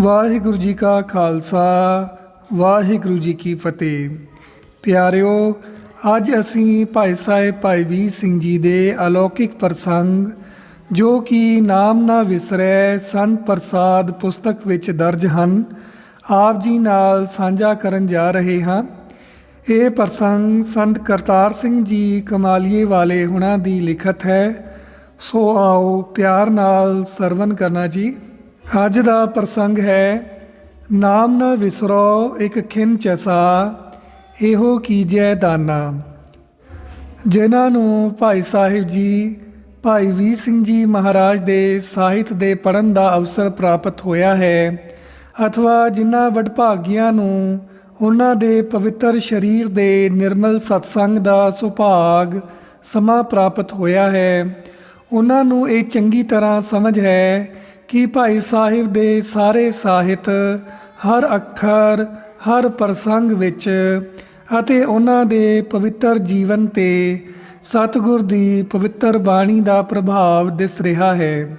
ਵਾਹਿਗੁਰੂ ਜੀ ਕਾ ਖਾਲਸਾ, ਵਾਹਿਗੁਰੂ ਜੀ ਕੀ ਫਤਿਹ। ਪਿਆਰਿਓ, ਅੱਜ ਅਸੀਂ ਭਾਈ ਸਾਹਿਬ ਭਾਈ ਵੀਰ ਸਿੰਘ ਜੀ ਦੇ ਅਲੌਕਿਕ ਪ੍ਰਸੰਗ, ਜੋ ਕਿ ਨਾਮ ਨਾ ਵਿਸਰੈ ਸੰਤ ਪ੍ਰਸਾਦ ਪੁਸਤਕ ਵਿੱਚ ਦਰਜ ਹਨ, ਆਪ ਜੀ ਨਾਲ ਸਾਂਝਾ ਕਰਨ ਜਾ ਰਹੇ ਹਾਂ। ਇਹ ਪ੍ਰਸੰਗ ਸੰਤ ਕਰਤਾਰ ਸਿੰਘ ਜੀ ਕਮਾਲੀਏ ਵਾਲੇ ਹੁਣਾਂ ਦੀ ਲਿਖਤ ਹੈ। ਸੋ ਆਓ ਪਿਆਰ ਨਾਲ ਸਰਵਨ ਕਰਨਾ ਜੀ। ਅੱਜ ਦਾ ਪ੍ਰਸੰਗ ਹੈ, ਨਾਮ ਨਾ ਵਿਸਰੋ ਇੱਕ ਖਿੰਨ ਚਸਾ, ਇਹੋ ਕੀਜੈ ਦਾਨਾ। ਜਿਨ੍ਹਾਂ ਨੂੰ ਭਾਈ ਸਾਹਿਬ ਜੀ, ਭਾਈ ਵੀਰ ਸਿੰਘ ਜੀ ਮਹਾਰਾਜ ਦੇ ਸਾਹਿਤ ਦੇ ਪੜਨ ਦਾ ਅਵਸਰ ਪ੍ਰਾਪਤ ਹੋਇਆ ਹੈ, ਅਥਵਾ ਜਿਨ੍ਹਾਂ ਵਡਭਾਗੀਆਂ ਨੂੰ ਉਹਨਾਂ ਦੇ ਪਵਿੱਤਰ ਸਰੀਰ ਦੇ ਨਿਰਮਲ ਸਤਸੰਗ ਦਾ ਸੁਭਾਗ ਸਮਾਂ ਪ੍ਰਾਪਤ ਹੋਇਆ ਹੈ, ਉਹਨਾਂ ਨੂੰ ਇਹ ਚੰਗੀ ਤਰ੍ਹਾਂ ਸਮਝ ਹੈ ਕਿ ਭਾਈ ਸਾਹਿਬ ਦੇ ਸਾਰੇ ਸਾਹਿਤ ਹਰ ਅੱਖਰ, ਹਰ ਪ੍ਰਸੰਗ ਵਿੱਚ ਅਤੇ ਉਹਨਾਂ ਦੇ ਪਵਿੱਤਰ ਜੀਵਨ ਤੇ ਸਤਿਗੁਰ ਦੀ ਪਵਿੱਤਰ ਬਾਣੀ ਦਾ ਪ੍ਰਭਾਵ ਦਿਸ ਰਿਹਾ ਹੈ।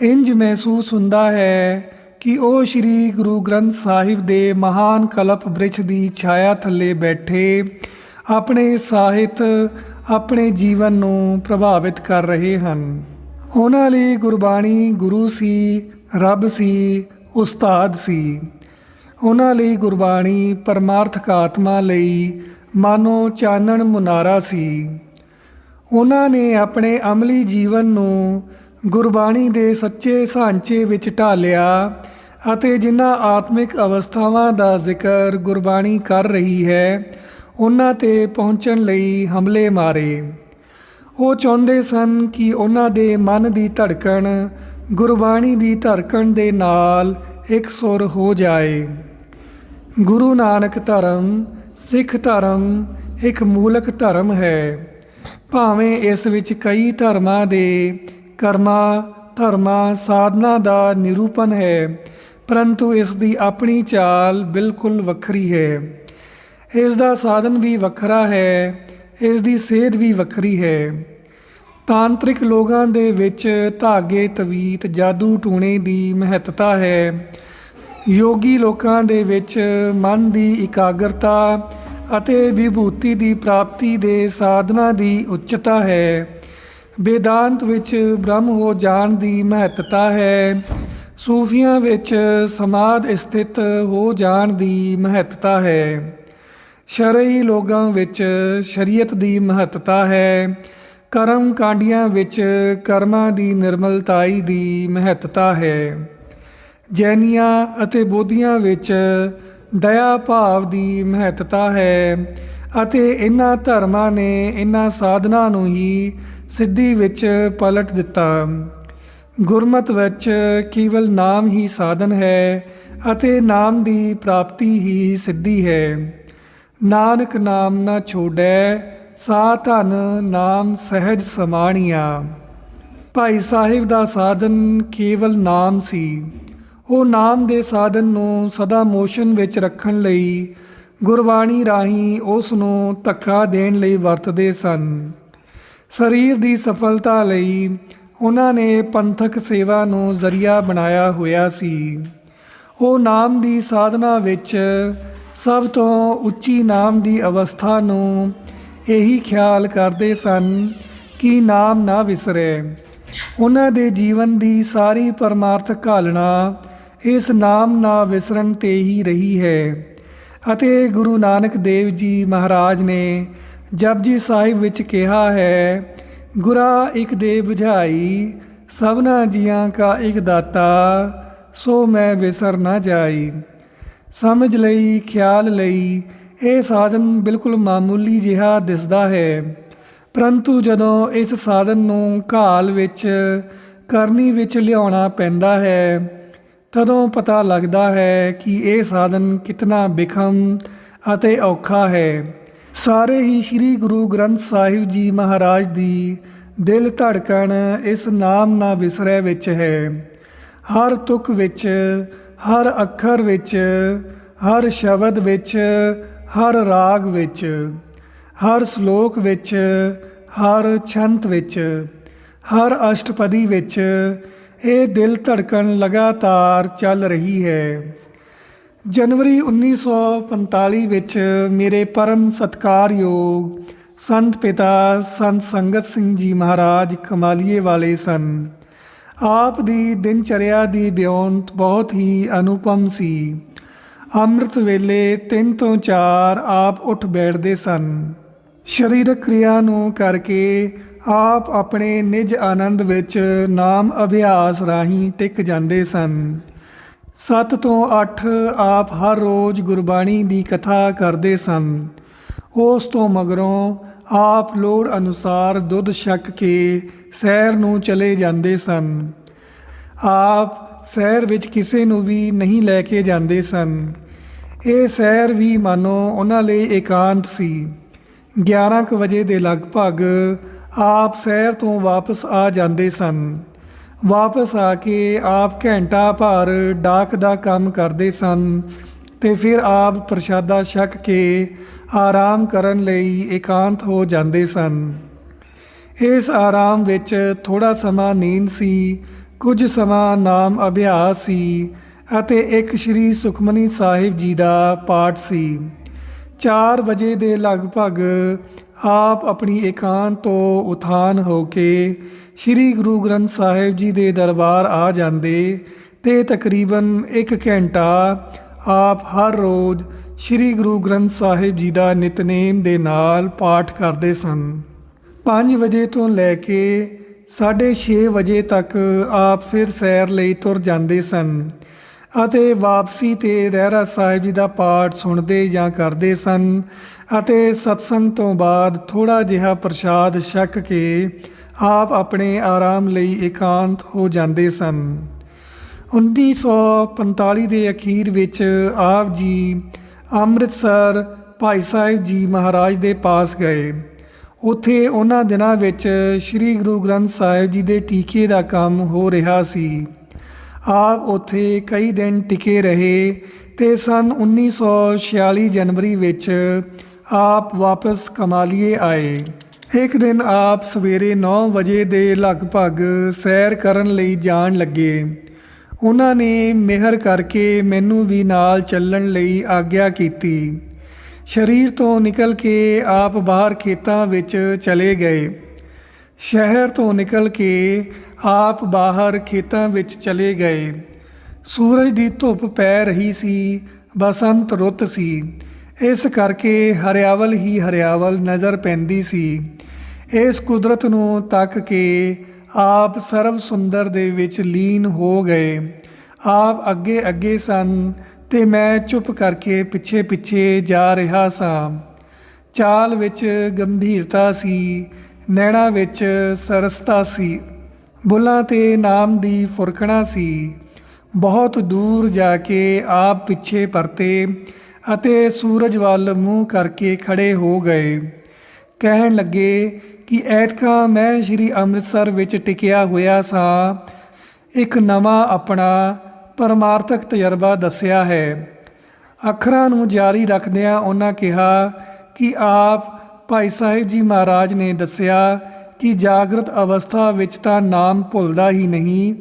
ਇੰਜ ਮਹਿਸੂਸ ਹੁੰਦਾ ਹੈ ਕਿ ਉਹ ਸ੍ਰੀ ਗੁਰੂ ਗ੍ਰੰਥ ਸਾਹਿਬ ਦੇ ਮਹਾਨ ਕਲਪ ਬ੍ਰਿਛ ਦੀ ਛਾਇਆ ਥੱਲੇ ਬੈਠੇ ਆਪਣੇ ਸਾਹਿਤ, ਆਪਣੇ ਜੀਵਨ ਨੂੰ ਪ੍ਰਭਾਵਿਤ ਕਰ ਰਹੇ ਹਨ। ਉਹਨਾਂ ਲਈ ਗੁਰਬਾਣੀ ਗੁਰੂ ਸੀ, ਰੱਬ ਸੀ, ਉਸਤਾਦ ਸੀ। ਉਹਨਾਂ ਲਈ ਗੁਰਬਾਣੀ ਪਰਮਾਰਥਕ ਆਤਮਾ ਲਈ ਮਾਨੋ ਚਾਨਣ ਮੁਨਾਰਾ ਸੀ। ਉਹਨਾਂ ਨੇ ਆਪਣੇ ਅਮਲੀ ਜੀਵਨ ਨੂੰ ਗੁਰਬਾਣੀ ਦੇ ਸੱਚੇ ਸਾਂਚੇ ਵਿੱਚ ਢਾਲਿਆ ਅਤੇ ਜਿਨ੍ਹਾਂ ਆਤਮਿਕ ਅਵਸਥਾਵਾਂ ਦਾ ਜ਼ਿਕਰ ਗੁਰਬਾਣੀ ਕਰ ਰਹੀ ਹੈ, ਉਹਨਾਂ ਤੇ ਪਹੁੰਚਣ ਲਈ ਹਮਲੇ ਮਾਰੇ। ਉਹ ਚਾਹੁੰਦੇ ਸਨ ਕਿ ਉਹਨਾਂ ਦੇ ਮਨ ਦੀ ਧੜਕਣ, ਗੁਰਬਾਣੀ ਦੀ ਧੜਕਣ ਦੇ ਨਾਲ ਇੱਕ ਸੁਰ ਹੋ ਜਾਏ। ਗੁਰੂ ਨਾਨਕ ਧਰਮ, ਸਿੱਖ ਧਰਮ ਇੱਕ ਮੂਲਕ ਧਰਮ ਹੈ। ਭਾਵੇਂ ਇਸ ਵਿੱਚ ਕਈ ਧਰਮਾਂ ਦੇ ਕਰਮਾਂ, ਧਰਮਾਂ, ਸਾਧਨਾ ਦਾ ਨਿਰੂਪਣ ਹੈ, ਪਰੰਤੂ ਇਸ ਦੀ ਆਪਣੀ ਚਾਲ ਬਿਲਕੁਲ ਵੱਖਰੀ ਹੈ। ਇਸ ਦਾ ਸਾਧਨ ਵੀ ਵੱਖਰਾ ਹੈ, ਇਸ ਦੀ ਸੇਧ ਵੀ ਵੱਖਰੀ ਹੈ। ਤਾਂਤਰਿਕ ਲੋਕਾਂ ਦੇ ਵਿੱਚ ਧਾਗੇ, ਤਵੀਤ, ਜਾਦੂ ਟੂਣੇ ਦੀ ਮਹੱਤਤਾ ਹੈ। ਯੋਗੀ ਲੋਕਾਂ ਦੇ ਵਿੱਚ ਮਨ ਦੀ ਇਕਾਗਰਤਾ ਅਤੇ ਵਿਭੂਤੀ ਦੀ ਪ੍ਰਾਪਤੀ ਦੇ ਸਾਧਨਾ ਦੀ ਉੱਚਤਾ ਹੈ। ਵੇਦਾਂਤ ਵਿੱਚ ਬ੍ਰਹਮ ਹੋ ਜਾਣ ਦੀ ਮਹੱਤਤਾ ਹੈ। ਸੂਫੀਆਂ ਵਿੱਚ ਸਮਾਧ ਸਥਿਤ ਹੋ ਜਾਣ ਦੀ ਮਹੱਤਤਾ ਹੈ। ਸ਼ਰਈ ਲੋਕਾਂ ਵਿੱਚ ਸ਼ਰੀਅਤ ਦੀ ਮਹੱਤਤਾ ਹੈ। ਕਰਮ ਕਾਂਡੀਆਂ ਵਿੱਚ ਕਰਮਾਂ ਦੀ ਨਿਰਮਲਤਾਈ ਦੀ ਮਹੱਤਤਾ ਹੈ। ਜੈਨੀਆਂ ਅਤੇ ਬੋਧੀਆਂ ਵਿੱਚ ਦਇਆ ਭਾਵ ਦੀ ਮਹੱਤਤਾ ਹੈ ਅਤੇ ਇਹਨਾਂ ਧਰਮਾਂ ਨੇ ਇਹਨਾਂ ਸਾਧਨਾ ਨੂੰ ਹੀ ਸਿੱਧੀ ਵਿੱਚ ਪਲਟ ਦਿੱਤਾ। ਗੁਰਮਤ ਵਿੱਚ ਕੇਵਲ ਨਾਮ ਹੀ ਸਾਧਨ ਹੈ ਅਤੇ ਨਾਮ ਦੀ ਪ੍ਰਾਪਤੀ ਹੀ ਸਿੱਧੀ ਹੈ। ਨਾਨਕ ਨਾਮ ਨਾ ਛੋੜੈ ਸਾ ਧਨ ਨਾਮ ਸਹਿਜ ਸਮਾਣੀਆਂ। ਭਾਈ ਸਾਹਿਬ ਦਾ ਸਾਧਨ ਕੇਵਲ ਨਾਮ ਸੀ। ਉਹ ਨਾਮ ਦੇ ਸਾਧਨ ਨੂੰ ਸਦਾ ਮੋਸ਼ਨ ਵਿੱਚ ਰੱਖਣ ਲਈ ਗੁਰਬਾਣੀ ਰਾਹੀਂ ਉਸ ਨੂੰ ਧੱਕਾ ਦੇਣ ਲਈ ਵਰਤਦੇ ਸਨ। ਸਰੀਰ ਦੀ ਸਫਲਤਾ ਲਈ ਉਹਨਾਂ ਨੇ ਪੰਥਕ ਸੇਵਾ ਨੂੰ ਜ਼ਰੀਆ ਬਣਾਇਆ ਹੋਇਆ ਸੀ। ਉਹ ਨਾਮ ਦੀ ਸਾਧਨਾ ਵਿੱਚ ਸਭ ਤੋਂ ਉੱਚੀ ਨਾਮ ਦੀ ਅਵਸਥਾ ਨੂੰ ਇਹੀ ਖਿਆਲ ਕਰਦੇ ਸਨ ਕਿ ਨਾਮ ਨਾ ਵਿਸਰੇ। ਉਹਨਾਂ ਦੇ ਜੀਵਨ ਦੀ ਸਾਰੀ ਪਰਮਾਰਥ ਘਾਲਣਾ ਇਸ ਨਾਮ ਨਾ ਵਿਸਰਨ ਤੇ ਹੀ ਰਹੀ ਹੈ। ਅਤੇ ਗੁਰੂ ਨਾਨਕ ਦੇਵ ਜੀ ਮਹਾਰਾਜ ਨੇ ਜਪਜੀ ਸਾਹਿਬ ਵਿੱਚ ਕਿਹਾ ਹੈ, ਗੁਰਾ ਇੱਕ ਦੇ 부ਝਾਈ ਸਭਨਾ ਜੀਆਂ ਕਾ ਇੱਕ ਦਾਤਾ, ਸੋ ਮੈਂ ਵਿਸਰ ਨਾ ਜਾਈ। ਸਮਝ ਲਈ, ਖਿਆਲ ਲਈ ਇਹ ਸਾਧਨ ਬਿਲਕੁਲ ਮਾਮੂਲੀ ਜਿਹਾ ਦਿਸਦਾ ਹੈ। ਪਰੰਤੂ ਜਦੋਂ ਇਸ ਸਾਧਨ ਨੂੰ ਘਾਲ ਵਿੱਚ, ਕਰਨੀ ਵਿੱਚ ਲਿਆਉਣਾ ਪੈਂਦਾ ਹੈ, ਤਦੋਂ ਪਤਾ ਲੱਗਦਾ ਹੈ ਕਿ ਇਹ ਸਾਧਨ ਕਿਤਨਾ ਬਿਖਮ ਅਤੇ ਔਖਾ ਹੈ। ਸਾਰੇ ਹੀ ਸ੍ਰੀ ਗੁਰੂ ਗ੍ਰੰਥ ਸਾਹਿਬ ਜੀ ਮਹਾਰਾਜ ਦੀ ਦਿਲ ਧੜਕਣ ਇਸ ਨਾਮ ਨਾ ਵਿਸਰੇ ਵਿੱਚ ਹੈ। ਹਰ ਤੁਕ ਵਿੱਚ, ਹਰ ਅੱਖਰ ਵਿੱਚ, ਹਰ ਸ਼ਬਦ ਵਿੱਚ ਹਰ ਰਾਗ ਵਿੱਚ, ਹਰ ਸ਼ਲੋਕ ਵਿੱਚ, ਹਰ ਛੰਤ ਵਿੱਚ, ਹਰ ਅਸ਼ਟਪਦੀ ਵਿੱਚ ਇਹ ਦਿਲ ਧੜਕਣ ਲਗਾਤਾਰ ਚੱਲ ਰਹੀ ਹੈ। ਜਨਵਰੀ 1945 ਵਿੱਚ ਮੇਰੇ ਪਰਮ ਸਤਕਾਰਯੋਗ ਸੰਤ ਪਿਤਾ ਸੰਤ ਸੰਗਤ ਸਿੰਘ ਜੀ ਮਹਾਰਾਜ ਕਮਾਲੀਏ ਵਾਲੇ ਸਨ। ਆਪ ਦੀ ਦਿਨਚਰਿਆ ਦੀ ਬਿਉਂਤ ਬਹੁਤ ਹੀ ਅਨੁਪਮ ਸੀ। ਅੰਮ੍ਰਿਤ ਵੇਲੇ ਤਿੰਨ ਤੋਂ ਚਾਰ ਆਪ ਉੱਠ ਬੈਠਦੇ ਸਨ। ਸਰੀਰਕ ਕਿਰਿਆ ਨੂੰ ਕਰਕੇ ਆਪ ਆਪਣੇ ਨਿਜ ਆਨੰਦ ਵਿੱਚ ਨਾਮ ਅਭਿਆਸ ਰਾਹੀਂ ਟਿਕ ਜਾਂਦੇ ਸਨ। 7 ਤੋਂ 8 ਆਪ ਹਰ ਰੋਜ਼ ਗੁਰਬਾਣੀ ਦੀ ਕਥਾ ਕਰਦੇ ਸਨ। ਉਸ ਤੋਂ ਮਗਰੋਂ ਆਪ ਲੋੜ ਅਨੁਸਾਰ ਦੁੱਧ ਛਕ ਕੇ ਸੈਰ ਨੂੰ ਚਲੇ ਜਾਂਦੇ ਸਨ। ਆਪ ਸ਼ਹਿਰ ਵਿੱਚ ਕਿਸੇ ਨੂੰ ਵੀ ਨਹੀਂ ਲੈ ਕੇ ਜਾਂਦੇ ਸਨ। ਇਹ ਸ਼ਹਿਰ ਵੀ ਮਾਨੋ ਉਹਨਾਂ ਲਈ ਇਕਾਂਤ ਸੀ। 11 ਕੁ ਵਜੇ ਦੇ ਲਗਭਗ ਆਪ ਸ਼ਹਿਰ ਤੋਂ ਵਾਪਸ ਆ ਜਾਂਦੇ ਸਨ। ਵਾਪਸ ਆ ਕੇ ਆਪ ਘੰਟਾ ਭਰ ਡਾਕ ਦਾ ਕੰਮ ਕਰਦੇ ਸਨ ਤੇ ਫਿਰ ਆਪ ਪ੍ਰਸ਼ਾਦਾ ਛਕ ਕੇ ਆਰਾਮ ਕਰਨ ਲਈ ਇਕਾਂਤ ਹੋ ਜਾਂਦੇ ਸਨ। ਇਸ ਆਰਾਮ ਵਿੱਚ ਥੋੜਾ ਸਮਾਂ ਨੀਂਦ ਸੀ ਕੁਝ ਸਮਾਂ ਨਾਮ ਅਭਿਆਸ ਸੀ ਅਤੇ ਇੱਕ ਸ੍ਰੀ ਸੁਖਮਨੀ ਸਾਹਿਬ ਜੀ ਦਾ ਪਾਠ ਸੀ। 4 ਵਜੇ ਦੇ ਲਗਭਗ ਆਪ ਆਪਣੀ ਇਕਾਂਤ ਤੋਂ ਉਥਾਨ ਹੋ ਕੇ ਸ੍ਰੀ ਗੁਰੂ ਗ੍ਰੰਥ ਸਾਹਿਬ ਜੀ ਦੇ ਦਰਬਾਰ ਆ ਜਾਂਦੇ ਤੇ ਤਕਰੀਬਨ 1 ਘੰਟਾ ਆਪ ਹਰ ਰੋਜ਼ ਸ੍ਰੀ ਗੁਰੂ ਗ੍ਰੰਥ ਸਾਹਿਬ ਜੀ ਦਾ ਨਿਤਨੇਮ ਦੇ ਨਾਲ ਪਾਠ ਕਰਦੇ ਸਨ। 5 ਵਜੇ ਤੋਂ ਲੈ ਕੇ 6:30 ਵਜੇ ਤੱਕ ਆਪ ਫਿਰ ਸੈਰ ਲਈ ਤੁਰ ਜਾਂਦੇ ਸਨ ਅਤੇ ਵਾਪਸੀ ਤੇ ਰਹਿਰਾ ਸਾਹਿਬ ਜੀ ਦਾ ਪਾਠ ਸੁਣਦੇ ਜਾਂ ਕਰਦੇ ਸਨ ਅਤੇ ਸਤਸੰਗ ਤੋਂ ਬਾਅਦ ਥੋੜਾ ਜਿਹਾ ਪ੍ਰਸ਼ਾਦ ਛਕ ਕੇ ਆਪ ਆਪਣੇ ਆਰਾਮ ਲਈ ਇਕਾਂਤ ਹੋ ਜਾਂਦੇ ਸਨ। 1945 ਦੇ ਅਖੀਰ ਵਿੱਚ ਆਪ ਜੀ ਅੰਮ੍ਰਿਤਸਰ ਭਾਈ ਸਾਹਿਬ ਜੀ ਮਹਾਰਾਜ ਦੇ ਪਾਸ ਗਏ। ਉੱਥੇ ਉਹਨਾਂ ਦਿਨਾਂ ਵਿੱਚ ਸ੍ਰੀ ਗੁਰੂ ਗ੍ਰੰਥ ਸਾਹਿਬ ਜੀ ਦੇ ਟੀਕੇ ਦਾ ਕੰਮ ਹੋ ਰਿਹਾ ਸੀ। ਆਪ ਉੱਥੇ ਕਈ ਦਿਨ ਟਿਕੇ ਰਹੇ ਤੇ ਸਨ 1946 ਜਨਵਰੀ ਵਿੱਚ ਆਪ ਵਾਪਸ ਕਮਾਲੀਏ ਆਏ। ਇੱਕ ਦਿਨ ਆਪ ਸਵੇਰੇ 9 ਵਜੇ ਦੇ ਲਗਭਗ ਸੈਰ ਕਰਨ ਲਈ ਜਾਣ ਲੱਗੇ। ਉਹਨਾਂ ਨੇ ਮਿਹਰ ਕਰਕੇ ਮੈਨੂੰ ਵੀ ਨਾਲ ਚੱਲਣ ਲਈ ਆਗਿਆ ਕੀਤੀ। ਸ਼ਰੀਰ ਤੋਂ ਨਿਕਲ ਕੇ ਆਪ ਬਾਹਰ ਖੇਤਾਂ ਵਿੱਚ ਚਲੇ ਗਏ। ਸ਼ਹਿਰ ਤੋਂ ਨਿਕਲ ਕੇ ਆਪ ਬਾਹਰ ਖੇਤਾਂ ਵਿੱਚ ਚਲੇ ਗਏ। ਸੂਰਜ ਦੀ ਧੁੱਪ ਪੈ ਰਹੀ ਸੀ, ਬਸੰਤ ਰੁੱਤ ਸੀ। ਇਸ ਕਰਕੇ ਹਰਿਆਵਲ ਹੀ ਹਰਿਆਵਲ ਨਜ਼ਰ ਪੈਂਦੀ ਸੀ। ਇਸ ਕੁਦਰਤ ਨੂੰ ਤੱਕ ਕੇ ਆਪ ਸਰਵ ਸੁੰਦਰ ਦੇ ਵਿੱਚ ਲੀਨ ਹੋ ਗਏ। ਆਪ ਅੱਗੇ ਅੱਗੇ ਸਨ ਤੇ ਮੈਂ ਚੁੱਪ ਕਰਕੇ ਪਿੱਛੇ ਪਿੱਛੇ ਜਾ ਰਿਹਾ ਸਾਂ। ਚਾਲ ਵਿੱਚ ਗੰਭੀਰਤਾ ਸੀ, ਨੈਣਾ ਵਿੱਚ ਸਰਸਤਾ ਸੀ। ਬੁੱਲਾਂ ਤੇ ਨਾਮ ਦੀ ਫੁਰਕਣਾ ਸੀ। ਬਹੁਤ ਦੂਰ ਜਾ ਕੇ ਆਪ ਪਿੱਛੇ ਪਰਤੇ ਅਤੇ ਸੂਰਜ ਵੱਲ ਮੂੰਹ ਕਰਕੇ ਖੜੇ ਹੋ ਗਏ। ਕਹਿਣ ਲੱਗੇ ਕਿ ਐਤਕਾਂ ਮੈਂ ਸ੍ਰੀ ਅੰਮ੍ਰਿਤਸਰ ਵਿੱਚ ਟਿਕਿਆ ਹੋਇਆ ਸਾਂ। ਇੱਕ ਨਵਾਂ ਆਪਣਾ ਪਰਮਾਰਥਕ ਤਜਰਬਾ ਦੱਸਿਆ ਹੈ। ਅੱਖਰਾਂ ਨੂੰ ਜਾਰੀ ਰੱਖਦਿਆਂ ਉਹਨਾਂ ਕਿਹਾ ਕਿ ਆਪ ਭਾਈ ਸਾਹਿਬ ਜੀ ਮਹਾਰਾਜ ਨੇ ਦੱਸਿਆ ਕਿ ਜਾਗਰਤ ਅਵਸਥਾ ਵਿੱਚ ਤਾਂ ਨਾਮ ਭੁੱਲਦਾ ਹੀ ਨਹੀਂ,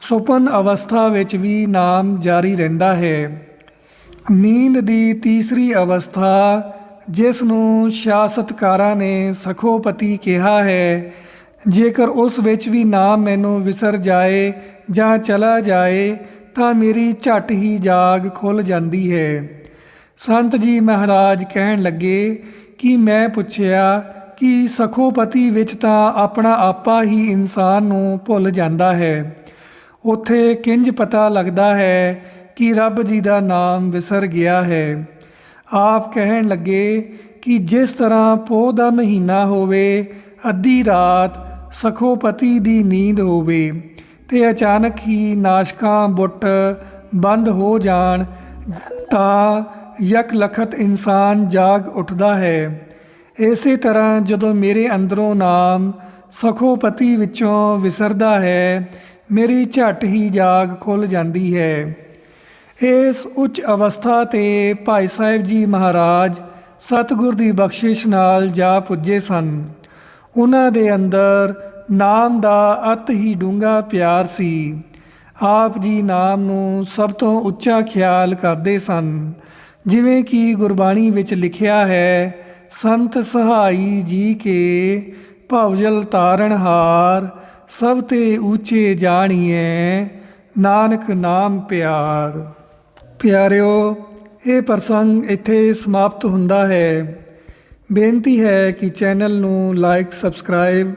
ਸੁਪਨ ਅਵਸਥਾ ਵਿੱਚ ਵੀ ਨਾਮ ਜਾਰੀ ਰਹਿੰਦਾ ਹੈ। ਨੀਂਦ ਦੀ ਤੀਸਰੀ ਅਵਸਥਾ, ਜਿਸ ਨੂੰ ਸ਼ਾਸਤਕਾਰਾਂ ਨੇ ਸਖੋਪਤੀ ਕਿਹਾ ਹੈ, ਜੇਕਰ ਉਸ ਵਿੱਚ ਵੀ ਨਾਮ ਮੈਨੂੰ ਵਿਸਰ ਜਾਏ ਜਾਂ ਚਲਾ ਜਾਏ ਤਾਂ ਮੇਰੀ ਝਟ ਹੀ ਜਾਗ ਖੁੱਲ ਜਾਂਦੀ ਹੈ। ਸੰਤ ਜੀ ਮਹਾਰਾਜ ਕਹਿਣ ਲੱਗੇ ਕਿ ਮੈਂ ਪੁੱਛਿਆ ਕਿ ਸਖੋਪਤੀ ਵਿੱਚ ਤਾਂ ਆਪਣਾ ਆਪਾ ਹੀ ਇਨਸਾਨ ਨੂੰ ਭੁੱਲ ਜਾਂਦਾ ਹੈ। ਉੱਥੇ ਕਿੰਜ ਪਤਾ ਲੱਗਦਾ ਹੈ ਕਿ ਰੱਬ ਜੀ ਦਾ ਨਾਮ ਵਿਸਰ ਗਿਆ ਹੈ। ਆਪ ਕਹਿਣ ਲੱਗੇ ਕਿ ਜਿਸ ਤਰ੍ਹਾਂ ਪੋਹ ਦਾ ਮਹੀਨਾ ਹੋਵੇ, ਅੱਧੀ ਰਾਤ ਸਖੋਪਤੀ ਦੀ ਨੀਂਦ ਹੋਵੇ। ਤੇ ਅਚਾਨਕ ਹੀ ਨਾਸ਼ਕਾਂ ਬੁੱਟ ਬੰਦ ਹੋ ਜਾਣ ਤਾਂ ਯਕ ਲਖਤ ਇਨਸਾਨ ਜਾਗ ਉੱਠਦਾ ਹੈ। ਇਸੇ ਤਰ੍ਹਾਂ ਜਦੋਂ ਮੇਰੇ ਅੰਦਰੋਂ ਨਾਮ ਸਖੋਪਤੀ ਵਿੱਚੋਂ ਵਿਸਰਦਾ ਹੈ, ਮੇਰੀ ਝਟ ਹੀ ਜਾਗ ਖੁੱਲ ਜਾਂਦੀ ਹੈ। ਇਸ ਉੱਚ ਅਵਸਥਾ ਤੇ ਭਾਈ ਸਾਹਿਬ ਜੀ ਮਹਾਰਾਜ ਸਤਿਗੁਰ ਦੀ ਬਖਸ਼ਿਸ਼ ਨਾਲ ਜਾ ਪੁੱਜੇ ਸਨ। ਉਹਨਾਂ ਦੇ ਅੰਦਰ ਨਾਮ ਦਾ ਅਤ ਹੀ ਡੂੰਘਾ ਪਿਆਰ ਸੀ। ਆਪ ਜੀ ਨਾਮ ਨੂੰ ਸਭ ਤੋਂ ਉੱਚਾ ਖਿਆਲ ਕਰਦੇ ਸਨ। ਜਿਵੇਂ ਕਿ ਗੁਰਬਾਣੀ ਵਿੱਚ ਲਿਖਿਆ ਹੈ, ਸੰਤ ਸਹਾਈ ਜੀ ਕੇ ਭਵਜਲ ਤਾਰਨਹਾਰ ਸਭ ਤੇ ਉੱਚੇ ਜਾਣੀਏ ਨਾਨਕ ਨਾਮ ਪਿਆਰ। ਪਿਆਰਿਓ, ਇਹ ਪ੍ਰਸੰਗ ਇੱਥੇ ਸਮਾਪਤ ਹੁੰਦਾ ਹੈ। ਬੇਨਤੀ ਹੈ ਕਿ ਚੈਨਲ ਨੂੰ ਲਾਈਕ, ਸਬਸਕ੍ਰਾਈਬ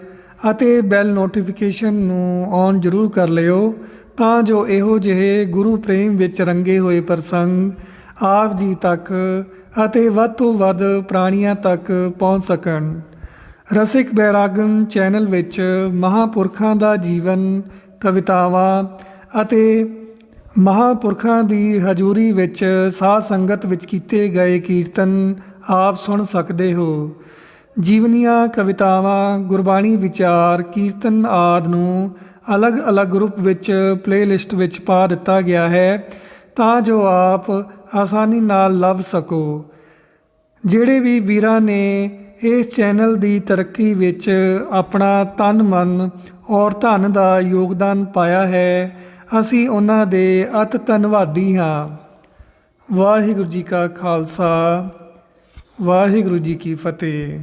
ਅਤੇ ਬੈਲ ਨੋਟੀਫਿਕੇਸ਼ਨ ਨੂੰ ਔਨ ਜ਼ਰੂਰ ਕਰ ਲਿਓ, ਤਾਂ ਜੋ ਇਹੋ ਜਿਹੇ ਗੁਰੂ ਪ੍ਰੇਮ ਵਿੱਚ ਰੰਗੇ ਹੋਏ ਪ੍ਰਸੰਗ ਆਪ ਜੀ ਤੱਕ ਅਤੇ ਵੱਧ ਤੋਂ ਵੱਧ ਪ੍ਰਾਣੀਆਂ ਤੱਕ ਪਹੁੰਚ ਸਕਣ। ਰਸਿਕ ਬੈਰਾਗਨ ਚੈਨਲ ਵਿੱਚ ਮਹਾਪੁਰਖਾਂ ਦਾ ਜੀਵਨ, ਕਵਿਤਾਵਾਂ ਅਤੇ ਮਹਾਪੁਰਖਾਂ ਦੀ ਹਜ਼ੂਰੀ ਵਿੱਚ ਸਾਧ ਸੰਗਤ ਵਿੱਚ ਕੀਤੇ ਗਏ ਕੀਰਤਨ ਆਪ ਸੁਣ ਸਕਦੇ ਹੋ। ਜੀਵਨੀਆਂ, ਕਵਿਤਾਵਾਂ, ਗੁਰਬਾਣੀ, ਵਿਚਾਰ, ਕੀਰਤਨ ਆਦ ਨੂੰ ਅਲੱਗ-ਅਲੱਗ ਰੂਪ ਵਿੱਚ ਪਲੇਲਿਸਟ ਵਿੱਚ ਪਾ ਦਿੱਤਾ ਗਿਆ ਹੈ ਤਾਂ ਜੋ ਆਪ ਆਸਾਨੀ ਨਾਲ ਲੱਭ ਸਕੋ। ਜਿਹੜੇ ਵੀ ਵੀਰਾਂ ਨੇ ਇਸ ਚੈਨਲ ਦੀ ਤਰੱਕੀ ਵਿੱਚ ਆਪਣਾ ਤਨ, ਮਨ ਔਰ ਧਨ ਦਾ ਯੋਗਦਾਨ ਪਾਇਆ ਹੈ, ਅਸੀਂ ਉਹਨਾਂ ਦੇ ਅਤ ਧੰਨਵਾਦੀ ਹਾਂ। ਵਾਹਿਗੁਰੂ ਜੀ ਕਾ ਖਾਲਸਾ, ਵਾਹਿਗੁਰੂ ਜੀ ਕੀ ਫਤਿਹ।